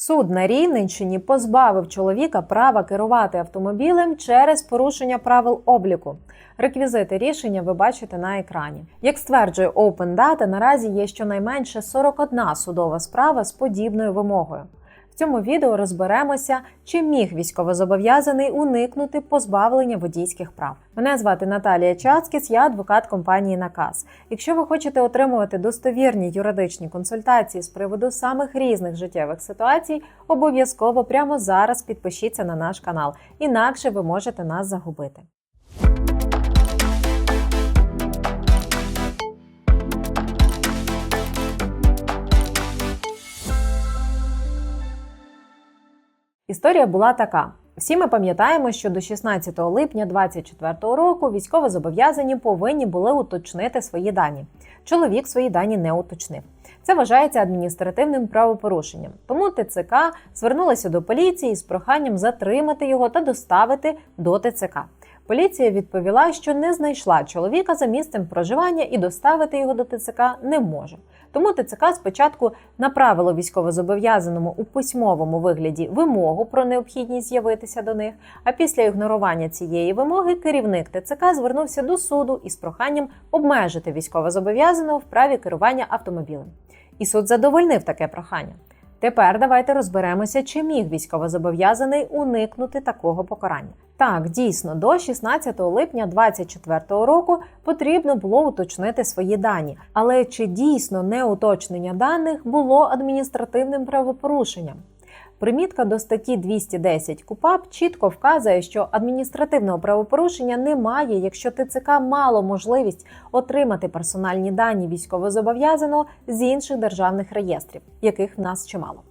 Суд на Рівненщині позбавив чоловіка права керувати автомобілем через порушення правил обліку. Реквізити рішення ви бачите на екрані. Як стверджує Open Data, наразі є щонайменше 41 судова справа з подібною вимогою. Цьому відео розберемося, чи міг військовозобов'язаний уникнути позбавлення водійських прав. Мене звати Наталія Чацкіс, я адвокат компанії Наказ. Якщо ви хочете отримувати достовірні юридичні консультації з приводу самих різних життєвих ситуацій, обов'язково прямо зараз підпишіться на наш канал, інакше ви можете нас загубити. Історія була така. Всі ми пам'ятаємо, що до 16 липня 2024 року військовозобов'язані повинні були уточнити свої дані. Чоловік свої дані не уточнив. Це вважається адміністративним правопорушенням. Тому ТЦК звернулася до поліції з проханням затримати його та доставити до ТЦК. Поліція відповіла, що не знайшла чоловіка за місцем проживання і доставити його до ТЦК не може. Тому ТЦК спочатку направило військовозобов'язаному у письмовому вигляді вимогу про необхідність з'явитися до них. А після ігнорування цієї вимоги керівник ТЦК звернувся до суду із проханням обмежити військовозобов'язаного в праві керування автомобілем. І суд задовольнив таке прохання. Тепер давайте розберемося, чи міг військовозобов'язаний уникнути такого покарання. Так, дійсно, до 16 липня 2024 року потрібно було уточнити свої дані, але чи дійсно неуточнення даних було адміністративним правопорушенням? Примітка до статті 210 КУПАП чітко вказує, що адміністративного правопорушення немає, якщо ТЦК мало можливість отримати персональні дані військовозобов'язаного з інших державних реєстрів, яких в нас чимало.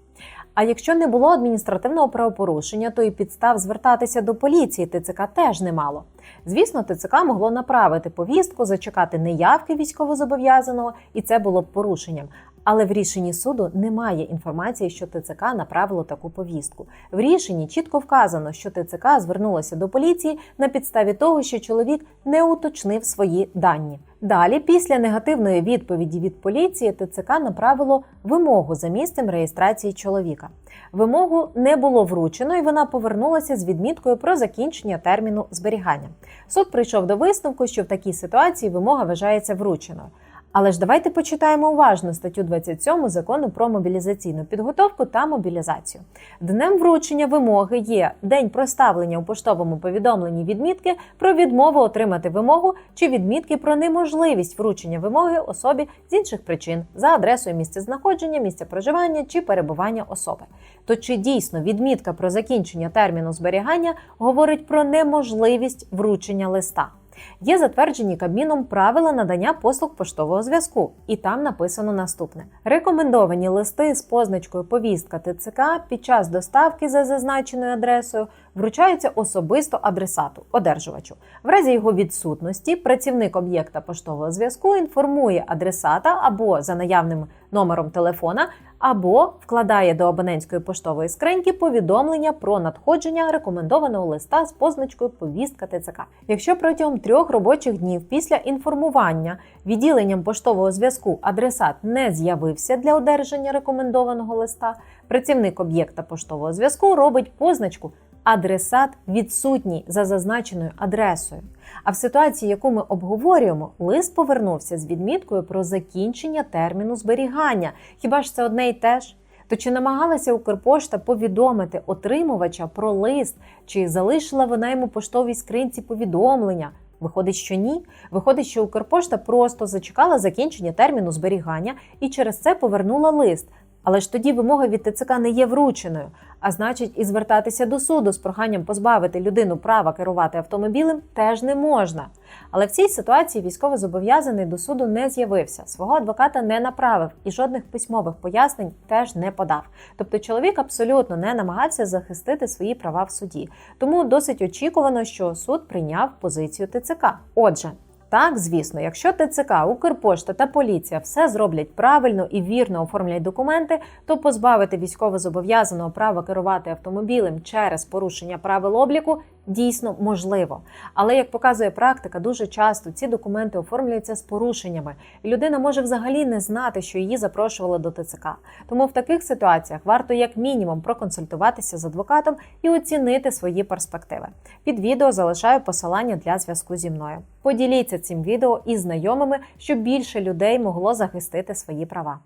А якщо не було адміністративного правопорушення, то і підстав звертатися до поліції ТЦК теж немало. Звісно, ТЦК могло направити повістку, зачекати неявки військовозобов'язаного, і це було б порушенням. Але в рішенні суду немає інформації, що ТЦК направило таку повістку. В рішенні чітко вказано, що ТЦК звернулося до поліції на підставі того, що чоловік не уточнив свої дані. Далі, після негативної відповіді від поліції, ТЦК направило вимогу за місцем реєстрації чоловіка. Вимогу не було вручено, і вона повернулася з відміткою про закінчення терміну зберігання. Суд прийшов до висновку, що в такій ситуації вимога вважається врученою. Але ж давайте почитаємо уважно статтю 27 закону про мобілізаційну підготовку та мобілізацію. Днем вручення вимоги є день проставлення у поштовому повідомленні відмітки про відмову отримати вимогу чи відмітки про неможливість вручення вимоги особі з інших причин за адресою місця знаходження, місця проживання чи перебування особи. То чи дійсно відмітка про закінчення терміну зберігання говорить про неможливість вручення листа? Є затверджені Кабміном правила надання послуг поштового зв'язку, і там написано наступне: рекомендовані листи з позначкою повістка ТЦК під час доставки за зазначеною адресою вручаються особисто адресату, одержувачу. В разі його відсутності працівник об'єкта поштового зв'язку інформує адресата або за наявним номером телефона. Або вкладає до абонентської поштової скриньки повідомлення про надходження рекомендованого листа з позначкою Повістка ТЦК. Якщо протягом трьох робочих днів після інформування відділенням поштового зв'язку адресат не з'явився для одержання рекомендованого листа, працівник об'єкта поштового зв'язку робить позначку Адресат відсутній за зазначеною адресою. А в ситуації, яку ми обговорюємо, лист повернувся з відміткою про закінчення терміну зберігання. Хіба ж це одне й те ж? То чи намагалася Укрпошта повідомити отримувача про лист, чи залишила вона йому поштовій скринці повідомлення? Виходить, що ні. Виходить, що Укрпошта просто зачекала закінчення терміну зберігання і через це повернула лист. Але ж тоді вимога від ТЦК не є врученою, а значить, і звертатися до суду з проханням позбавити людину права керувати автомобілем теж не можна. Але в цій ситуації військовозобов'язаний до суду не з'явився, свого адвоката не направив і жодних письмових пояснень теж не подав. Тобто чоловік абсолютно не намагався захистити свої права в суді. Тому досить очікувано, що суд прийняв позицію ТЦК. Отже. Так, звісно, якщо ТЦК, Укрпошта та поліція все зроблять правильно і вірно оформлять документи, то позбавити військовозобов'язаного права керувати автомобілем через порушення правил обліку Дійсно можливо, але як показує практика, дуже часто ці документи оформлюються з порушеннями, і людина може взагалі не знати, що її запрошували до ТЦК. Тому в таких ситуаціях варто як мінімум проконсультуватися з адвокатом і оцінити свої перспективи. Під відео залишаю посилання для зв'язку зі мною. Поділіться цим відео із знайомими, щоб більше людей могло захистити свої права.